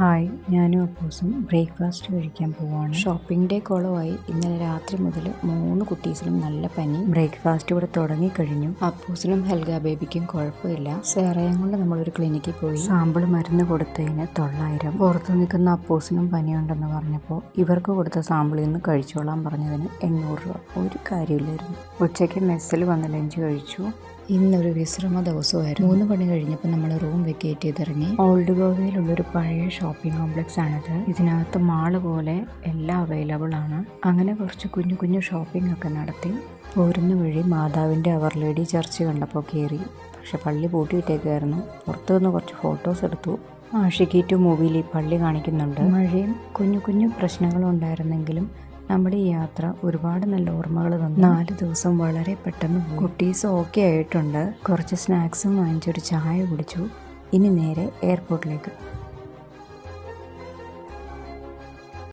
Hi ഞാനും അപ്പൂസും breakfast കഴിക്കാൻ പോവാണ്. ഷോപ്പിംഗ് ഡേ കോളമായി ഇന്നലെ രാത്രി മുതൽ മൂന്ന് കുട്ടീസിനും നല്ല പനി. ബ്രേക്ക്ഫാസ്റ്റ് ഇവിടെ തുടങ്ങിക്കഴിഞ്ഞു അപ്പൂസിനും ഹെൽഗ ബേബിക്കും കുഴപ്പമില്ല. സേറയം കൊണ്ട് നമ്മളൊരു ക്ലിനിക്കിൽ പോയി. സാമ്പിൾ മരുന്ന് കൊടുത്തതിന് തൊള്ളായിരം. പുറത്തു നിൽക്കുന്ന അപ്പൂസിനും പനിയുണ്ടെന്ന് പറഞ്ഞപ്പോൾ ഇവർക്ക് കൊടുത്ത സാമ്പിളിൽ നിന്ന് കഴിച്ചോളാൻ പറഞ്ഞതിന് എണ്ണൂറ് രൂപ. ഒരു കാര്യമില്ലായിരുന്നു ഉച്ചയ്ക്ക് മെസ്സിൽ വന്ന് ലഞ്ച് കഴിച്ചു. ഇന്നൊരു വിശ്രമ ദിവസമായിരുന്നു. മൂന്ന് പണി കഴിഞ്ഞപ്പോൾ നമ്മൾ റൂം വെക്കേറ്റ് ചെയ്തിറങ്ങി. ഓൾഡ് ഗോവയിലുള്ള ഒരു പഴയ ഷോപ്പിംഗ് കോംപ്ലക്സ് ആണിത്. ഇതിനകത്ത് മാൾ പോലെ എല്ലാം അവൈലബിൾ ആണ്. അങ്ങനെ കുറച്ച് കുഞ്ഞു കുഞ്ഞു ഷോപ്പിംഗ് ഒക്കെ നടത്തി. പോരുന്ന വഴി മാതാവിന്റെ അവർ ലേഡി ചർച്ച് കണ്ടപ്പോൾ കയറി. പക്ഷെ പള്ളി പൂട്ടിയിട്ടേക്കായിരുന്നു പുറത്തു നിന്ന് കുറച്ച് ഫോട്ടോസ് എടുത്തു. ആഷിക്കി മൂവിയിൽ ഈ പള്ളി കാണിക്കുന്നുണ്ട്. മഴയും കുഞ്ഞു കുഞ്ഞു പ്രശ്നങ്ങളും ഉണ്ടായിരുന്നെങ്കിലും നമ്മുടെ ഈ യാത്ര ഒരുപാട് നല്ല ഓർമ്മകൾ തന്നു. നാല് ദിവസം വളരെ പെട്ടെന്ന്. കുട്ടീസ് ഓക്കെ ആയിട്ടുണ്ട്. കുറച്ച് സ്നാക്സും വാങ്ങിച്ചൊരു ചായ കുടിച്ചു. ഇനി നേരെ എയർപോർട്ടിലേക്ക്.